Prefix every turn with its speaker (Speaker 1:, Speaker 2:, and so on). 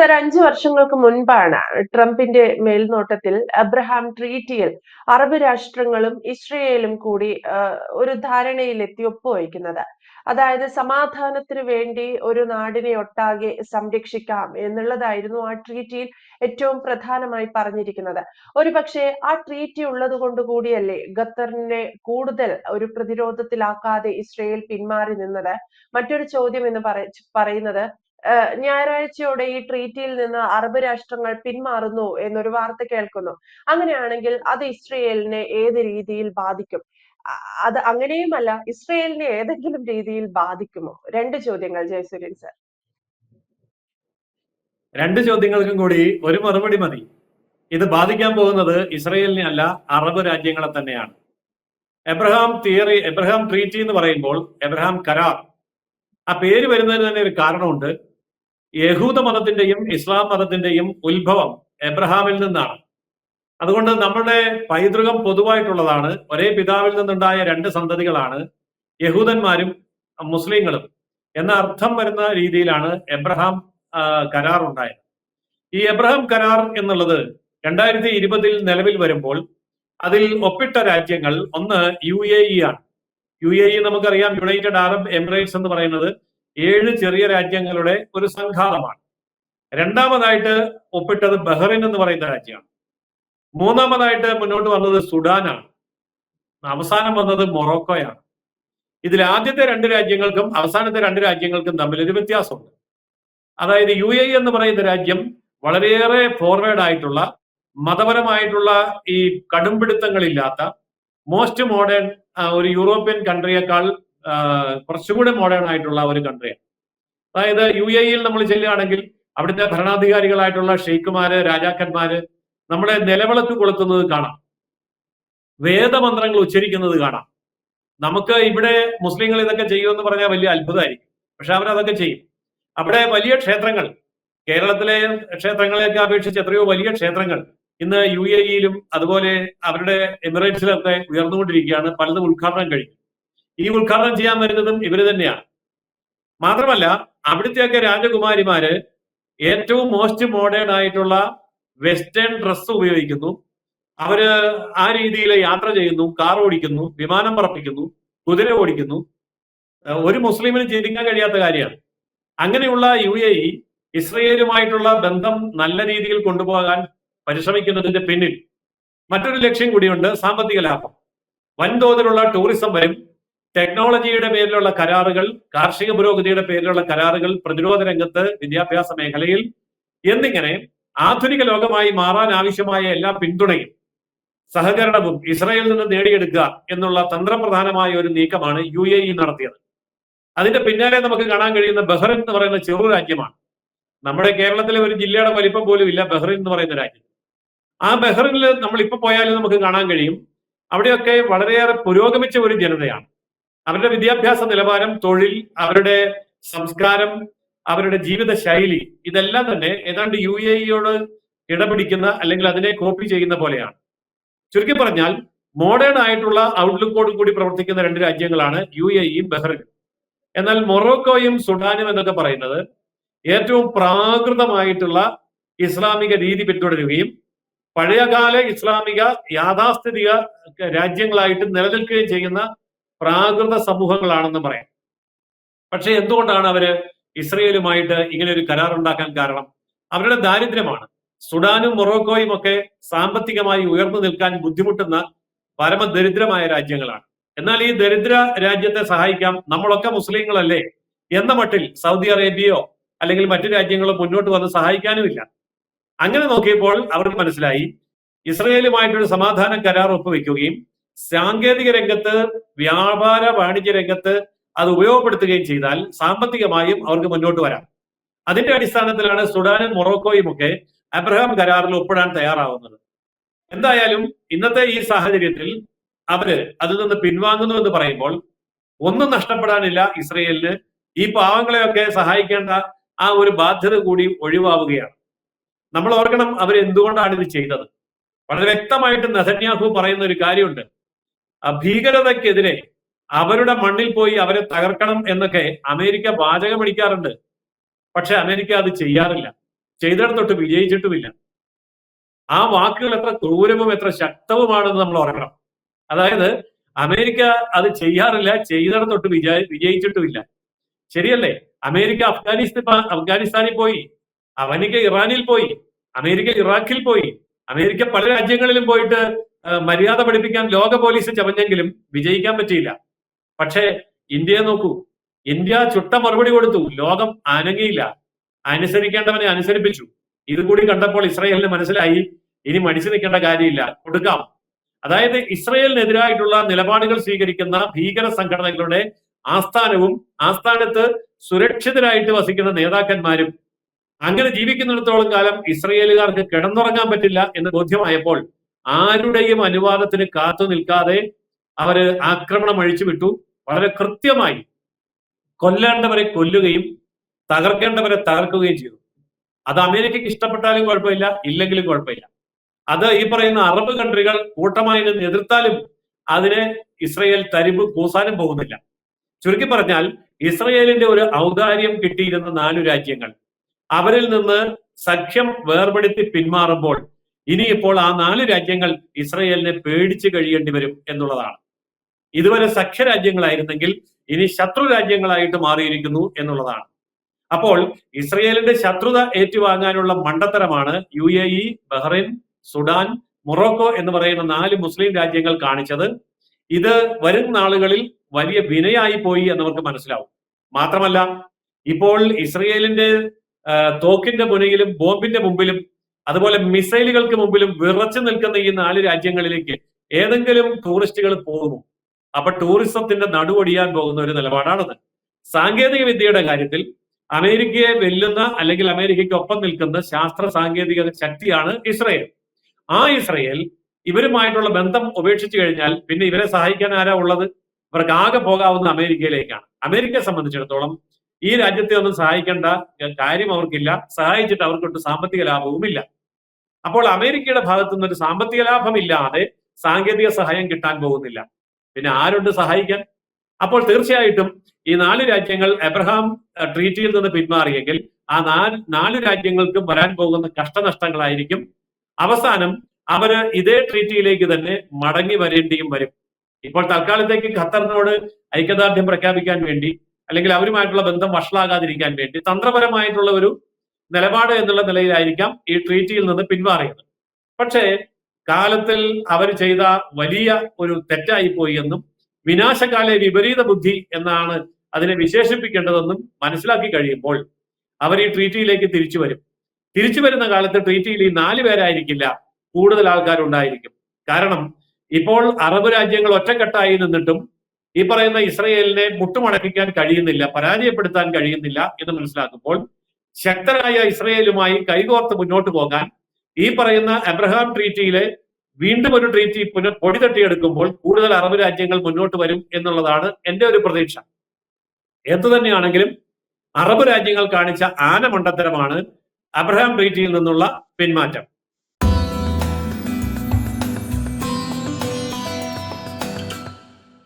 Speaker 1: Sir അഞ്ചു വർഷങ്ങൾക്ക് മുൻപാണ് ട്രംപിന്റെ മേൽനോട്ടത്തിൽ അബ്രഹാം ട്രീറ്റിയിൽ അറബ് രാഷ്ട്രങ്ങളും ഇസ്രയേലും കൂടി ഒരു ധാരണയിലെത്തി ഒപ്പുവയ്ക്കുന്നത്. അതായത് സമാധാനത്തിന് വേണ്ടി ഒരു നാടിനെ ഒട്ടാകെ സംരക്ഷിക്കാം എന്നുള്ളതായിരുന്നു ആ ട്രീറ്റിയിൽ ഏറ്റവും പ്രധാനമായി പറഞ്ഞിരിക്കുന്നത്. ഒരു പക്ഷേ ആ ട്രീറ്റി ഉള്ളത് കൊണ്ട് കൂടിയല്ലേ ഖത്തറിനെ കൂടുതൽ ഒരു പ്രതിരോധത്തിലാക്കാതെ ഇസ്രയേൽ പിന്മാറി നിന്നത്? മറ്റൊരു ചോദ്യം എന്ന് പറയുന്നത് ഞായറാഴ്ചയോടെ ഈ ട്രീറ്റിയിൽ നിന്ന് അറബ് രാഷ്ട്രങ്ങൾ പിന്മാറുന്നു എന്നൊരു വാർത്ത കേൾക്കുന്നു. അങ്ങനെയാണെങ്കിൽ അത് ഇസ്രയേലിനെ ഏത് രീതിയിൽ ബാധിക്കും? അത് അങ്ങനെയുമല്ല ഇസ്രയേലിനെ ഏതെങ്കിലും രീതിയിൽ ബാധിക്കുമോ? രണ്ട് ചോദ്യങ്ങൾ ജയസൂര്യൻ സർ.
Speaker 2: രണ്ട് ചോദ്യങ്ങൾക്കും കൂടി ഒരു മറുപടി മതി. ഇത് ബാധിക്കാൻ പോകുന്നത് ഇസ്രയേലിനെ അല്ല അറബ് രാജ്യങ്ങളെ തന്നെയാണ്. എബ്രഹാം തിയറി എബ്രഹാം ട്രീറ്റി എന്ന് പറയുമ്പോൾ എബ്രഹാം കരാർ. ആ പേര് വരുന്നതിന് തന്നെ ഒരു കാരണമുണ്ട്. യഹൂദ മതത്തിന്റെയും ഇസ്ലാം മതത്തിന്റെയും ഉത്ഭവം എബ്രഹാമിൽ നിന്നാണ്. അതുകൊണ്ട് നമ്മുടെ പൈതൃകം പൊതുവായിട്ടുള്ളതാണ്. ഒരേ പിതാവിൽ നിന്നുണ്ടായ രണ്ട് സന്തതികളാണ് യഹൂദന്മാരും മുസ്ലിങ്ങളും. എന്ന അർത്ഥം വരുന്ന രീതിയിലാണ് എബ്രഹാം കരാർ ഉണ്ടായത്. ഈ എബ്രഹാം കരാർ എന്നുള്ളത് രണ്ടായിരത്തി ഇരുപതിൽ നിലവിൽ വരുമ്പോൾ അതിൽ ഒപ്പിട്ട രാജ്യങ്ങൾ ഒന്ന് യു എ ഇ ആണ്. യു എ ഇ നമുക്കറിയാം യുണൈറ്റഡ് അറബ് എമിറേറ്റ്സ് എന്ന് പറയുന്നത് ഏഴ് ചെറിയ രാജ്യങ്ങളുടെ ഒരു സംഘാതമാണ് രണ്ടാമതായിട്ട് ഒപ്പിട്ടത് ബഹ്റിൻ എന്ന് പറയുന്ന രാജ്യമാണ്. മൂന്നാമതായിട്ട് മുന്നോട്ട് വന്നത് സുഡാനാണ്. അവസാനം വന്നത് മൊറോക്കോയാണ്. ഇതിൽ ആദ്യത്തെ രണ്ട് രാജ്യങ്ങൾക്കും അവസാനത്തെ രണ്ട് രാജ്യങ്ങൾക്കും തമ്മിൽ ഒരു വ്യത്യാസമുണ്ട്. അതായത് യു എ എന്ന് പറയുന്ന രാജ്യം വളരെയേറെ ഫോർവേഡ് ആയിട്ടുള്ള മതപരമായിട്ടുള്ള ഈ കടുംപിടുത്തങ്ങളില്ലാത്ത മോസ്റ്റ് മോഡേൺ ഒരു യൂറോപ്യൻ കൺട്രിയേക്കാൾ കുറച്ചുകൂടി മോഡേൺ ആയിട്ടുള്ള ഒരു കൺട്രിയാണ് അതായത് യു എ ഇയിൽ നമ്മൾ ചെല്ലുകയാണെങ്കിൽ അവിടുത്തെ ഭരണാധികാരികളായിട്ടുള്ള ഷെയ്ഖുമാര് രാജാക്കന്മാര് നമ്മളെ നിലവിളക്ക് കൊളുത്തുന്നത് കാണാം. വേദമന്ത്രങ്ങൾ ഉച്ചരിക്കുന്നത് കാണാം. നമുക്ക് ഇവിടെ മുസ്ലിങ്ങൾ ഇതൊക്കെ ചെയ്യുമെന്ന് പറഞ്ഞാൽ വലിയ അത്ഭുതമായിരിക്കും. പക്ഷെ അവരതൊക്കെ ചെയ്യും. അവിടെ വലിയ ക്ഷേത്രങ്ങൾ കേരളത്തിലെ ക്ഷേത്രങ്ങളെയൊക്കെ അപേക്ഷിച്ച് എത്രയോ വലിയ ക്ഷേത്രങ്ങൾ ഇന്ന് യു എ ഇയിലും അതുപോലെ അവരുടെ എമിറേറ്റ്സിലൊക്കെ ഉയർന്നുകൊണ്ടിരിക്കുകയാണ്. പലതും ഉദ്ഘാടനം കഴിഞ്ഞു. ഈ ഉദ്ഘാടനം ചെയ്യാൻ വരുന്നതും ഇവർ തന്നെയാണ്. മാത്രമല്ല അവിടുത്തെയൊക്കെ രാജകുമാരിമാര് ഏറ്റവും മോസ്റ്റ് മോഡേൺ ആയിട്ടുള്ള വെസ്റ്റേൺ ഡ്രസ്സ് ഉപയോഗിക്കുന്നു. അവർ ആ രീതിയിൽ യാത്ര ചെയ്യുന്നു കാർ ഓടിക്കുന്നു വിമാനം പറപ്പിക്കുന്നു കുതിര ഓടിക്കുന്നു. ഒരു മുസ്ലിമിന് ചിന്തിക്കാൻ കഴിയാത്ത കാര്യമാണ്. അങ്ങനെയുള്ള യു എ ഇ ഇസ്രയേലുമായിട്ടുള്ള ബന്ധം നല്ല രീതിയിൽ കൊണ്ടുപോകാൻ പരിശ്രമിക്കുന്നതിന്റെ പിന്നിൽ മറ്റൊരു ലക്ഷ്യം കൂടിയുണ്ട് സാമ്പത്തിക ലാഭം. വൻതോതിലുള്ള ടൂറിസം വരും. ടെക്നോളജിയുടെ പേരിലുള്ള കരാറുകൾ കാർഷിക പുരോഗതിയുടെ പേരിലുള്ള കരാറുകൾ പ്രതിരോധ രംഗത്ത് വിദ്യാഭ്യാസ മേഖലയിൽ എന്നിങ്ങനെ ആധുനിക ലോകമായി മാറാൻ ആവശ്യമായ എല്ലാ പിന്തുണയും സഹകരണവും ഇസ്രായേലിൽ നിന്ന് നേടിയെടുക്കുക എന്നുള്ള തന്ത്രപ്രധാനമായ ഒരു നീക്കമാണ് യു എ ഇ നടത്തിയത്. അതിന്റെ പിന്നാലെ നമുക്ക് കാണാൻ കഴിയുന്ന ബഹ്റൻ എന്ന് പറയുന്ന ചെറു രാജ്യമാണ്. നമ്മുടെ കേരളത്തിലെ ഒരു ജില്ലയുടെ വലിപ്പം പോലും ഇല്ല ബഹ്റിൻ എന്ന് പറയുന്ന രാജ്യം. ആ ബഹ്റിനിൽ നമ്മൾ ഇപ്പൊ പോയാലും നമുക്ക് കാണാൻ കഴിയും. അവിടെയൊക്കെ വളരെയേറെ പുരോഗമിച്ച ഒരു ജനതയാണ്. അവരുടെ വിദ്യാഭ്യാസ നിലവാരം തൊഴിൽ അവരുടെ സംസ്കാരം അവരുടെ ജീവിത ശൈലി ഇതെല്ലാം തന്നെ ഏതാണ്ട് യു എ ഇയോട് ഇടപിടിക്കുന്ന അല്ലെങ്കിൽ അതിനെ കോപ്പി ചെയ്യുന്ന പോലെയാണ്. ചുരുക്കി പറഞ്ഞാൽ മോഡേൺ ആയിട്ടുള്ള ഔട്ട്ലുക്കോട് കൂടി പ്രവർത്തിക്കുന്ന രണ്ട് രാജ്യങ്ങളാണ് യു എ ഇയും ബഹ്റിനും. എന്നാൽ മൊറോക്കോയും സുഡാനും എന്നൊക്കെ പറയുന്നത് ഏറ്റവും പ്രാകൃതമായിട്ടുള്ള ഇസ്ലാമിക രീതി പിന്തുടരുകയും പഴയകാല ഇസ്ലാമിക യാഥാസ്ഥിതിക രാജ്യങ്ങളായിട്ട് നിലനിൽക്കുകയും ചെയ്യുന്ന പ്രാകൃത സമൂഹങ്ങളാണെന്ന് പറയാം. പക്ഷെ എന്തുകൊണ്ടാണ് അവർ ഇസ്രയേലുമായിട്ട് ഇങ്ങനെ ഒരു കരാർ ഉണ്ടാക്കാൻ കാരണം? അവരുടെ ദാരിദ്ര്യമാണ്. സുഡാനും മൊറോക്കോയും ഒക്കെ സാമ്പത്തികമായി ഉയർന്നു നിൽക്കാൻ ബുദ്ധിമുട്ടുന്ന പരമദരിദ്രമായ രാജ്യങ്ങളാണ്. എന്നാൽ ഈ ദരിദ്ര രാജ്യത്തെ സഹായിക്കാം നമ്മളൊക്കെ മുസ്ലിങ്ങളല്ലേ എന്ന മട്ടിൽ സൗദി അറേബ്യയോ അല്ലെങ്കിൽ മറ്റു രാജ്യങ്ങളോ മുന്നോട്ട് വന്ന് സഹായിക്കാനുമില്ല. അങ്ങനെ നോക്കിയപ്പോൾ അവർക്ക് മനസ്സിലായി ഇസ്രയേലുമായിട്ടൊരു സമാധാന കരാർ ഒപ്പുവെക്കുകയും സാങ്കേതിക രംഗത്ത് വ്യാപാര വാണിജ്യ രംഗത്ത് അത് ഉപയോഗപ്പെടുത്തുകയും ചെയ്താൽ സാമ്പത്തികമായും അവർക്ക് മുന്നോട്ട് വരാം. അതിന്റെ അടിസ്ഥാനത്തിലാണ് സുഡാനും മൊറോക്കോയും ഒക്കെ അബ്രഹാം കരാറിൽ ഒപ്പിടാൻ തയ്യാറാവുന്നത്. എന്തായാലും ഇന്നത്തെ ഈ സാഹചര്യത്തിൽ അവർ അതിൽ നിന്ന് പിൻവാങ്ങുന്നു എന്ന് പറയുമ്പോൾ ഒന്നും നഷ്ടപ്പെടാനില്ല ഇസ്രയേലിന്. ഈ പാവങ്ങളെയൊക്കെ സഹായിക്കേണ്ട ആ ഒരു ബാധ്യത കൂടി ഒഴിവാവുകയാണ്. നമ്മൾ ഓർക്കണം അവർ എന്തുകൊണ്ടാണ് ഇത് ചെയ്തത്? വളരെ വ്യക്തമായിട്ട് നെതന്യാഹു പറയുന്ന ഒരു കാര്യമുണ്ട്. ഭീകരതയ്ക്കെതിരെ അവരുടെ മണ്ണിൽ പോയി അവരെ തകർക്കണം എന്നൊക്കെ അമേരിക്ക വാചകമടിക്കാറുണ്ട് പക്ഷെ അമേരിക്ക അത് ചെയ്യാറില്ല. ചെയ്തിടത്തൊട്ട് വിജയിച്ചിട്ടുമില്ല. ആ വാക്കുകൾ എത്ര ക്രൂരവും എത്ര ശക്തവുമാണെന്ന് നമ്മൾ ഓർക്കണം. അതായത് അമേരിക്ക അത് ചെയ്യാറില്ല ചെയ്തിടത്തൊട്ട് വിജയ വിജയിച്ചിട്ടുമില്ല. ശരിയല്ലേ? അമേരിക്ക അഫ്ഗാനിസ്ഥാൻ അഫ്ഗാനിസ്ഥാനിൽ പോയി അവനിക്ക് ഇറാനിൽ പോയി അമേരിക്ക ഇറാഖിൽ പോയി അമേരിക്ക പല രാജ്യങ്ങളിലും പോയിട്ട് മര്യാദ പഠിപ്പിക്കാൻ ലോക പോലീസ് ചമഞ്ഞെങ്കിലും വിജയിക്കാൻ പറ്റിയില്ല. പക്ഷേ ഇന്ത്യയെ നോക്കൂ. ഇന്ത്യ ചുട്ട മറുപടി കൊടുത്തു. ലോകം അനങ്ങിയില്ല. അനുസരിക്കേണ്ടവനെ അനുസരിപ്പിച്ചു. ഇതുകൂടി കണ്ടപ്പോൾ ഇസ്രായേലിന് മനസ്സിലായി. ഇനി മടിച്ചു നിൽക്കേണ്ട കാര്യമില്ല. കൊടുക്കാം. അതായത് ഇസ്രായേലിനെതിരായിട്ടുള്ള നിലപാടുകൾ സ്വീകരിക്കുന്ന ഭീകര സംഘടനകളുടെ ആസ്ഥാനവും ആസ്ഥാനത്ത് സുരക്ഷിതരായിട്ട് വസിക്കുന്ന നേതാക്കന്മാരും അങ്ങനെ ജീവിക്കുന്നിടത്തോളം കാലം ഇസ്രയേലുകാർക്ക് കിടന്നുറങ്ങാൻ പറ്റില്ല എന്ന് ബോധ്യമായപ്പോൾ ആരുടെയും അനുവാദത്തിന് കാത്തു നിൽക്കാതെ അവർ ആക്രമണം അഴിച്ചുവിട്ടു. വളരെ കൃത്യമായി കൊല്ലേണ്ടവരെ കൊല്ലുകയും തകർക്കേണ്ടവരെ തകർക്കുകയും ചെയ്തു. അത് അമേരിക്കയ്ക്ക് ഇഷ്ടപ്പെട്ടാലും കുഴപ്പമില്ല ഇല്ലെങ്കിലും കുഴപ്പമില്ല. അത് ഈ പറയുന്ന അറബ് കൺട്രികൾ കൂട്ടമായി നിന്ന് എതിർത്താലും അതിനെ ഇസ്രയേൽ തരിമ്പ് കൂസാനും പോകുന്നില്ല. ചുരുക്കി പറഞ്ഞാൽ ഇസ്രയേലിന്റെ ഒരു ഔദാര്യം കിട്ടിയിരുന്ന നാലു രാജ്യങ്ങൾ. അവരിൽ നിന്ന് സഖ്യം വേർപെടുത്തി പിന്മാറുമ്പോൾ ഇനിയിപ്പോൾ ആ നാല് രാജ്യങ്ങൾ ഇസ്രയേലിനെ പേടിച്ചു കഴിയേണ്ടി വരും എന്നുള്ളതാണ്. ഇതുവരെ സഖ്യരാജ്യങ്ങളായിരുന്നെങ്കിൽ ഇനി ശത്രു രാജ്യങ്ങളായിട്ട് മാറിയിരിക്കുന്നു എന്നുള്ളതാണ്. അപ്പോൾ ഇസ്രയേലിന്റെ ശത്രുത ഏറ്റുവാങ്ങാനുള്ള മണ്ടത്തരമാണ് U A E Bahrain Sudan Morocco എന്ന് പറയുന്ന നാല് മുസ്ലിം രാജ്യങ്ങൾ കാണിച്ചത്. ഇത് വരും നാളുകളിൽ വലിയ വിനയായി പോയി എന്നവർക്ക് മനസ്സിലാവും. മാത്രമല്ല ഇപ്പോൾ ഇസ്രയേലിന്റെ തോക്കിന്റെ മുനയിലും ബോംബിന്റെ മുമ്പിലും അതുപോലെ മിസൈലുകൾക്ക് മുമ്പിലും വിറച്ചു നിൽക്കുന്ന ഈ നാല് രാജ്യങ്ങളിലേക്ക് ഏതെങ്കിലും ടൂറിസ്റ്റുകൾ പോകുമോ അപ്പൊ ടൂറിസത്തിന്റെ നടുവൊടിയാൻ പോകുന്ന ഒരു നിലപാടാണത്. സാങ്കേതിക വിദ്യയുടെ കാര്യത്തിൽ അമേരിക്കയെ വെല്ലുന്ന അല്ലെങ്കിൽ അമേരിക്കയ്ക്ക് ഒപ്പം നിൽക്കുന്ന ശാസ്ത്ര സാങ്കേതിക ശക്തിയാണ് ഇസ്രയേൽ. ആ ഇസ്രയേൽ ഇവരുമായിട്ടുള്ള ബന്ധം ഉപേക്ഷിച്ചു കഴിഞ്ഞാൽ പിന്നെ ഇവരെ സഹായിക്കാൻ ആരാ ഉള്ളത്? ഇവർക്ക് ആകെ പോകാവുന്ന അമേരിക്കയിലേക്കാണ്. അമേരിക്കയെ സംബന്ധിച്ചിടത്തോളം ഈ രാജ്യത്തെ ഒന്നും സഹായിക്കേണ്ട കാര്യം അവർക്കില്ല. സഹായിച്ചിട്ട് അവർക്കൊട്ട് സാമ്പത്തിക ലാഭവുമില്ല. അപ്പോൾ അമേരിക്കയുടെ ഭാഗത്തു നിന്ന് ഒരു സാമ്പത്തിക ലാഭമില്ലാതെ സാങ്കേതിക സഹായം കിട്ടാൻ പോകുന്നില്ല. പിന്നെ ആരുണ്ട് സഹായിക്കാൻ? അപ്പോൾ തീർച്ചയായിട്ടും ഈ നാല് രാജ്യങ്ങൾ എബ്രഹാം ട്രീറ്റിയിൽ നിന്ന് പിന്മാറിയെങ്കിൽ ആ നാല് നാല് രാജ്യങ്ങൾക്കും വരാൻ പോകുന്ന കഷ്ടനഷ്ടങ്ങളായിരിക്കും. അവസാനം അവർ ഇതേ ട്രീറ്റിയിലേക്ക് തന്നെ മടങ്ങി വരേണ്ടിയും വരും. ഇപ്പോൾ തൽക്കാലത്തേക്ക് ഖത്തറിനോട് ഐക്യദാർഢ്യം പ്രഖ്യാപിക്കാൻ വേണ്ടി അല്ലെങ്കിൽ അവരുമായിട്ടുള്ള ബന്ധം വഷളാകാതിരിക്കാൻ വേണ്ടി തന്ത്രപരമായിട്ടുള്ള ഒരു നിലപാട് എന്നുള്ള നിലയിലായിരിക്കാം ഈ ട്രീറ്റിയിൽ നിന്ന് പിന്മാറിയത് പക്ഷേ കാലത്തിൽ അവർ ചെയ്ത വലിയ ഒരു തെറ്റായി പോയി എന്നും വിനാശകാലെ വിപരീത ബുദ്ധി എന്നാണ് അതിനെ വിശേഷിപ്പിക്കേണ്ടതെന്നും മനസ്സിലാക്കി കഴിയുമ്പോൾ അവർ ഈ ട്രീറ്റിയിലേക്ക് തിരിച്ചു വരും. തിരിച്ചു വരുന്ന കാലത്ത് ട്രീറ്റിയിൽ ഈ നാല് പേരായിരിക്കില്ല കൂടുതൽ ആൾക്കാരുണ്ടായിരിക്കും. കാരണം ഇപ്പോൾ അറബ് രാജ്യങ്ങൾ ഒറ്റക്കെട്ടായി നിന്നിട്ടും ഈ പറയുന്ന ഇസ്രയേലിനെ മുട്ടുമടക്കിക്കാൻ കഴിയുന്നില്ല പരാജയപ്പെടുത്താൻ കഴിയുന്നില്ല എന്ന് മനസ്സിലാക്കുമ്പോൾ ശക്തരായ ഇസ്രയേലുമായി കൈകോർത്ത് മുന്നോട്ട് പോകാൻ ഈ പറയുന്ന അബ്രഹാം ട്രീറ്റിയിലെ വീണ്ടും ഒരു ട്രീറ്റി പുനഃ പൊടി തട്ടിയെടുക്കുമ്പോൾ കൂടുതൽ അറബ് രാജ്യങ്ങൾ മുന്നോട്ട് വരും എന്നുള്ളതാണ് എന്റെ ഒരു പ്രതീക്ഷ. എന്തു തന്നെയാണെങ്കിലും അറബ് രാജ്യങ്ങൾ കാണിച്ച ആനമണ്ടത്തരമാണ് അബ്രഹാം ട്രീറ്റിയിൽ നിന്നുള്ള പിന്മാറ്റം.